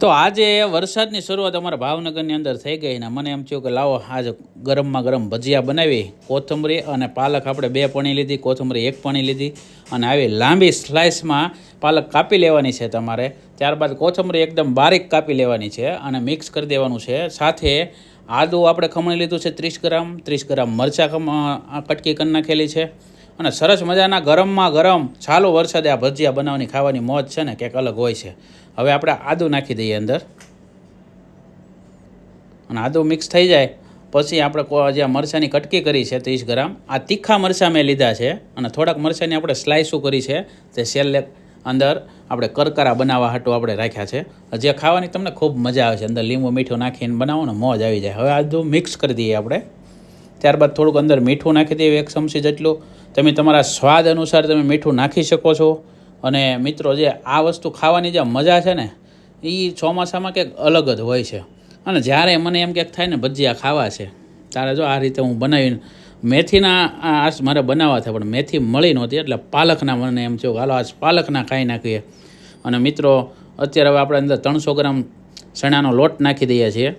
તો આજે વરસાદની શરૂઆત અમારા ભાવનગરની અંદર થઈ ગઈ ને મને એમ થયું કે લાવો, આજે ગરમમાં ગરમ ભજીયા બનાવી, કોથમરી અને પાલક આપણે બે પણી લીધી, કોથમરી એક પાણી લીધી અને આવી લાંબી સ્લાઇસમાં પાલક કાપી લેવાની છે તમારે. ત્યારબાદ કોથમરી એકદમ બારીક કાપી લેવાની છે અને મિક્સ કરી દેવાનું છે. સાથે આદુ આપણે ખમણી લીધું છે ત્રીસ ગ્રામ ત્રીસ ગ્રામ મરચાં કટકી કરી નાખેલી છે. અને સરસ મજાના ગરમમાં ગરમ ચાલુ વરસાદે આ ભજીયા બનાવવાની ખાવાની મોજ છે ને કંઈક અલગ હોય છે. હવે આપણે આદુ નાખી દઈએ અંદર. અને આદુ મિક્સ થઈ જાય. પછી આપણે જે મરચાંની કટકી કરી છે ત્રીસ ગ્રામ, આ તીખા મરચાં મેં લીધા છે અને થોડાક મરચાંની આપણે સ્લાઇસો કરી છે તે સેલ અંદર આપણે કરકરા બનાવવા હાટું આપણે રાખ્યા છે. જે ખાવાની તમને ખૂબ મજા આવે છે, અંદર લીંબુ મીઠું નાખીને બનાવો ને મોજ આવી જાય. હવે આદું મિક્સ કરી દઈએ આપણે. ત્યારબાદ થોડુંક અંદર મીઠું નાખી દઈએ, એક ચમચી જેટલું. તમે તમારા સ્વાદ અનુસાર તમે મીઠું નાખી શકો છો. અને મિત્રો, જે આ વસ્તુ ખાવાની જે મજા છે ને, એ ચોમાસામાં કંઈક અલગ જ હોય છે. અને જ્યારે મને એમ કંઈક થાય ને, ભજીયા ખાવા છે, ત્યારે જો આ રીતે હું બનાવીને, મેથીના, આ મારે બનાવવા હતા પણ મેથી મળી નહોતી, એટલે પાલકના મને એમ થયું હાલો, આજ પાલકના ખાઈ નાખીએ. અને મિત્રો, અત્યારે હવે આપણે અંદર ત્રણસો ગ્રામ ચણાનો લોટ નાખી દઈએ છીએ.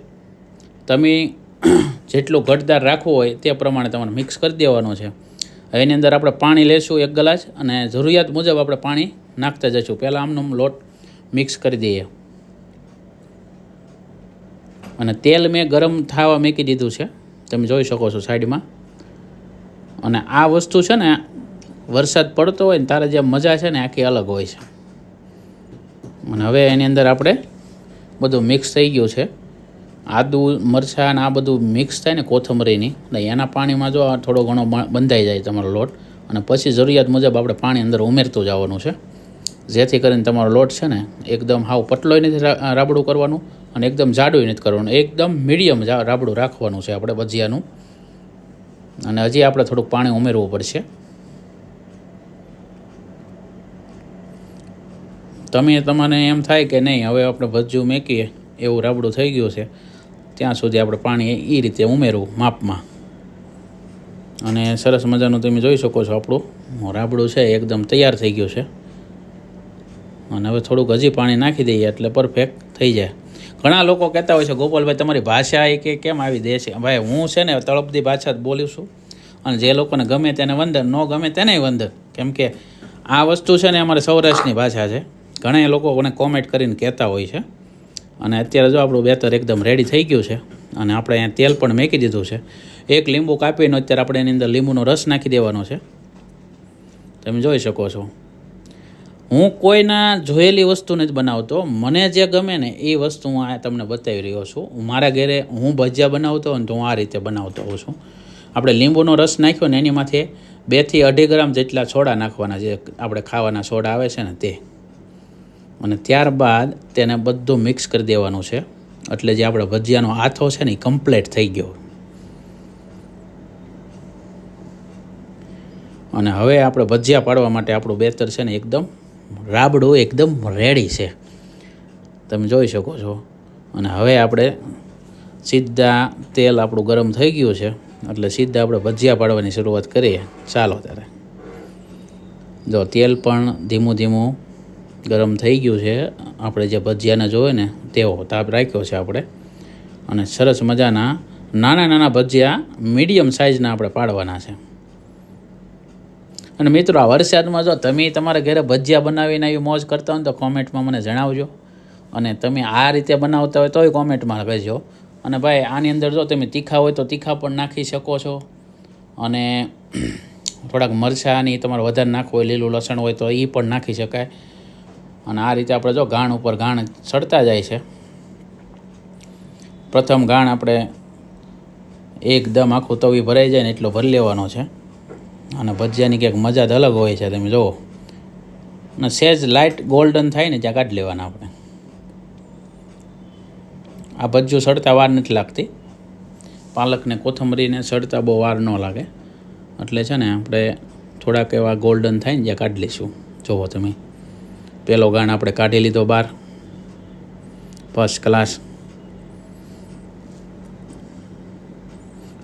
તમે જેટલું ઘટદાર રાખવું હોય તે પ્રમાણે તમારે મિક્સ કરી દેવાનું છે. એની અંદર આપણે પાણી લેશું એક ગ્લાસ અને જરૂરિયાત મુજબ આપણે પાણી નાખતા જઈશું. પહેલાં આમનો આમ લોટ મિક્સ કરી દઈએ. અને તેલ મેં ગરમ થવા મૂકી દીધું છે. તમે જોઈ શકો છો સાઈડમાં. અને આ વસ્તુ છે ને, વરસાદ પડતો હોય ને તારે જે મજા છે ને આખી અલગ હોય છે. અને હવે એની અંદર આપણે બધું મિક્સ થઈ ગયું છે. આદુ, મરચાં આ બધું મિક્સ થાય ને કોથમરીની અને એના પાણીમાં જો આ થોડો ઘણો બંધાઈ જાય તમારો લોટ. અને પછી જરૂરિયાત મુજબ આપણે પાણી અંદર ઉમેરતું જવાનું છે. જેથી કરીને તમારો લોટ છે ને એકદમ હાવ પતલોય નથી રાબડું કરવાનું અને એકદમ જાડું નથી કરવાનું. એકદમ મીડિયમ રાબડું રાખવાનું છે આપણે ભજીયાનું. અને હજી આપણે થોડુંક પાણી ઉમેરવું પડશે. તમે, તમને એમ થાય કે નહીં, હવે આપણે ભજ્યું મેકીએ, એવું રાબડું થઈ ગયું છે. ત્યાં સુધી આપણે પાણી એ રીતે ઉમેરવું, માપમાં. અને સરસ મજાનું તમે જોઈ શકો છો આપણું. રાબડું છે, એકદમ તૈયાર થઈ ગયું છે. અને હવે થોડુંક હજી પાણી નાખી દઈએ એટલે પરફેક્ટ થઈ જાય. ઘણા લોકો કહેતા હોય છે, ગોપાલભાઈ, તમારી ભાષા એ કે કેમ આવી દે છે? ભાઈ, હું છે ને તળપદી ભાષા જ બોલું છું. અને જે લોકોને ગમે તેને વંદન, ન ગમે તેને વંદન. કેમ કે આ વસ્તુ છે ને અમારે સૌરાષ્ટ્રની ભાષા છે. ઘણા લોકો મને કોમેન્ટ કરીને કહેતા હોય છે. અને અત્યારે જો આપણું બેતર એકદમ રેડી થઈ ગયું છે અને આપણે અહીંયા તેલ પણ મેકી દીધું છે. એક લીંબુ કાપીને અત્યારે આપણે એની અંદર લીંબુનો રસ નાખી દેવાનો છે. તમે જોઈ શકો છો. હું કોઈના જોયેલી વસ્તુ નથી બનાવતો, મને જે ગમે ને એ વસ્તુ હું આ તમને બતાવી રહ્યો છું. મારા ઘરે હું ભજીયા બનાવતો હોય ને તો હું આ રીતે બનાવતો હોઉં છું. આપણે લીંબુનો રસ નાખ્યો ને એની માથે બેથી અઢી ગ્રામ જેટલા સોડા નાખવાના જે આપણે ખાવાના સોડા આવે છે ને તે. અને ત્યારબાદ તેને બધું મિક્સ કરી દેવાનું છે. એટલે જે આપણે ભજીયાનો આથો છે ને એ કમ્પ્લીટ થઈ ગયો. અને હવે આપણે ભજીયા પાડવા માટે આપણું બેતર છે ને એકદમ રાબડું એકદમ રેડી છે. તમે જોઈ શકો છો. અને હવે આપણે સીધા તેલ આપણું ગરમ થઈ ગયું છે. એટલે સીધા આપણે ભજીયા પાડવાની શરૂઆત કરીએ. ચાલો ત્યારે. જો તેલ પણ ધીમું ધીમું ગરમ થઈ ગયું છે. આપણે જે ભજીયાને જોવે ને, તેવો તાપ રાખ્યો છે આપણે. અને સરસ મજાના નાના નાના ભજીયા મીડિયમ સાઇઝના આપણે પાડવાના છે. અને મિત્રો, આ વરસાદમાં જો તમે તમારા ઘરે ભજીયા બનાવીને આવી મોજ કરતા હોય તો કોમેન્ટમાં મને જણાવજો. અને તમે આ રીતે બનાવતા હોય તોય કોમેન્ટમાં કહેજો. અને ભાઈ, આની અંદર જો તમે તીખા હોય તો તીખા પણ નાખી શકો છો. અને થોડાક મરચાંની તમારે વધારે નાખવું હોય, લીલું લસણ હોય તો એ પણ નાખી શકાય. અને આ રીતે આપણે જો ગાણ ઉપર ગાણ ચડતા જાય છે. પ્રથમ ઘાણ આપણે એકદમ આખું તવી ભરાઈ જાય ને એટલો ભરી લેવાનો છે. અને ભજીયાની ક્યાંક મજા જ અલગ હોય છે, તમે જુઓ. અને સહેજ લાઇટ ગોલ્ડન થાય ને ત્યાં કાઢી લેવાના આપણે. આ ભજીયું સડતા વાર નથી લાગતી. પાલકને કોથમરીને સડતા બહુ વાર ન લાગે. એટલે છે ને આપણે થોડાક એવા ગોલ્ડન થાય ને ત્યાં કાઢી લઈશું. જુઓ તમે. પહેલો ગાણ આપણે કાઢી લીધો બહાર. ફર્સ્ટ ક્લાસ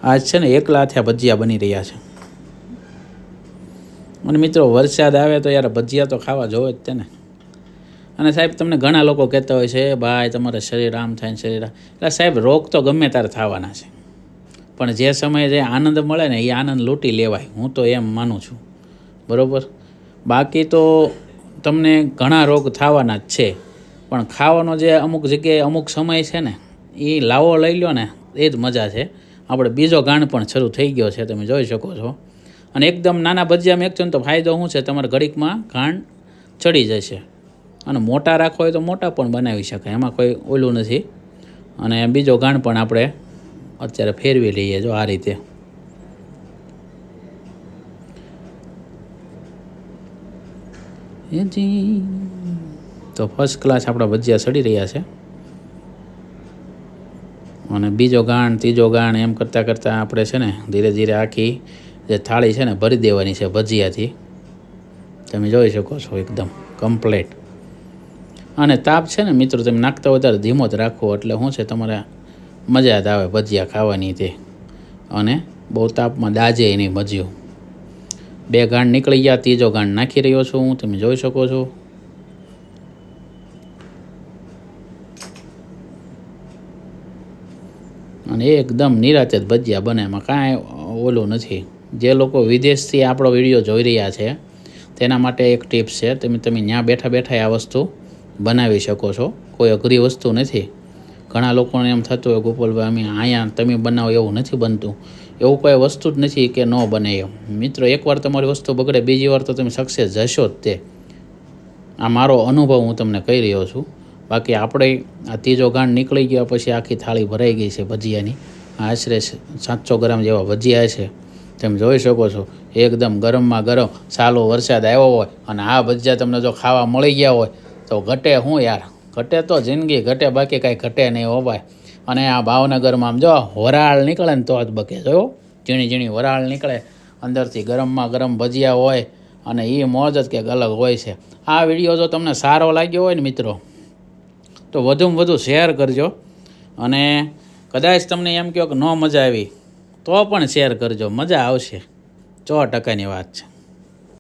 આજ છે ને એકલા થયા ભજીયા બની રહ્યા છે. અને મિત્રો વરસાદ આવે તો યાર ભજીયા તો ખાવા જોવે જ છે ને અને સાહેબ તમને ઘણા લોકો કહેતા હોય છે ભાઈ, તમારે શરીર આમ થાય શરીર એટલે સાહેબ રોગ તો ગમે ત્યારે થવાના છે. પણ જે સમયે જે આનંદ મળે ને એ આનંદ લૂંટી લેવાય. હું તો એમ માનું છું. બરાબર? બાકી તો તમને ઘણા રોગ થવાના જ છે. પણ ખાવાનો જે અમુક જગ્યાએ અમુક સમય છે ને, એ લાવો લઈ લો ને, એ જ મજા છે. આપણે બીજો ગાણ પણ શરૂ થઈ ગયો છે, તમે જોઈ શકો છો. અને એકદમ નાના ભજીયા મેકશો ને, તો ફાયદો શું છે? તમારે ઘડીકમાં ઘાણ ચડી જશે. અને મોટા રાખો હોય તો મોટા પણ બનાવી શકાય, એમાં કોઈ ઓલું નથી. અને બીજો ગાણ પણ આપણે અત્યારે ફેરવી લઈએ જો આ રીતે. જી. તો ફર્સ્ટ ક્લાસ આપણા ભજીયા સડી રહ્યા છે. અને બીજો ગાણ, ત્રીજો ગાણ એમ કરતાં કરતાં આપણે છે ને ધીરે ધીરે આખી જે થાળી છે ને ભરી દેવાની છે ભજીયાથી. તમે જોઈ શકો છો એકદમ કમ્પ્લેટ અને તાપ છે ને મિત્રો તમે નાખતા વધારે ધીમો જ રાખવો એટલે શું છે તમારે મજા જ આવે ભજીયા ખાવાની તે. અને બહુ તાપમાં દાજે નહીં ભજીયું. બે ગાંઠ નીકળી ગયા, ત્રીજો ગાંઠ નાખી રહ્યો છું હું તમે જોઈ શકો છો. અને એકદમ નિરાતે જ ભજીયા બને, એમાં કાંઈ ઓલું નથી. જે લોકો વિદેશથી આપણો વીડિયો જોઈ રહ્યા છે, તેના માટે એક ટિપ્સ છે, તમે તમે ત્યાં બેઠા બેઠા આ વસ્તુ બનાવી શકો છો, કોઈ અઘરી વસ્તુ નથી. ઘણા લોકોને એમ થતું હોય, ગોપાલભાઈ, અમે અહીંયા તમે બનાવો એવું નથી બનતું. એવું કોઈ વસ્તુ જ નથી કે ન બને એમ. મિત્રો, એકવાર તમારી વસ્તુ બગડે, બીજી વાર તો તમે સક્સેસ જશો જ તે. આ મારો અનુભવ હું તમને કહી રહ્યો છું. બાકી આપણે આ ત્રીજો ગાંઠ નીકળી ગયા, પછી આખી થાળી ભરાઈ ગઈ છે ભજીયાની. આશરે સાતસો ગ્રામ જેવા ભજીયા છે. તમે જોઈ શકો છો, એકદમ ગરમમાં ગરમ, સાલો વરસાદ આવ્યો હોય અને આ ભજીયા તમને જો ખાવા મળી ગયા હોય, તો ઘટે શું યાર? ઘટે તો જિંદગી, ઘટે બાકી કાંઈ ઘટે નહીં હો ભાઈ. અને આ ભાવનગરમાં આમ જો વરાળ નીકળે ને તો જ બકે જો ઝીણી ઝીણી વરાળ નીકળે, અંદરથી ગરમમાં ગરમ ભજીયા હોય અને એ મોજ જ કંઈક અલગ હોય છે. આ વીડિયો જો તમને સારો લાગ્યો હોય ને મિત્રો, તો વધુમાં વધુ શેર કરજો. અને કદાચ તમને એમ કહો કે ન મજા આવી, તો પણ શેર કરજો. મજા આવશે. સો ટકાની વાત છે.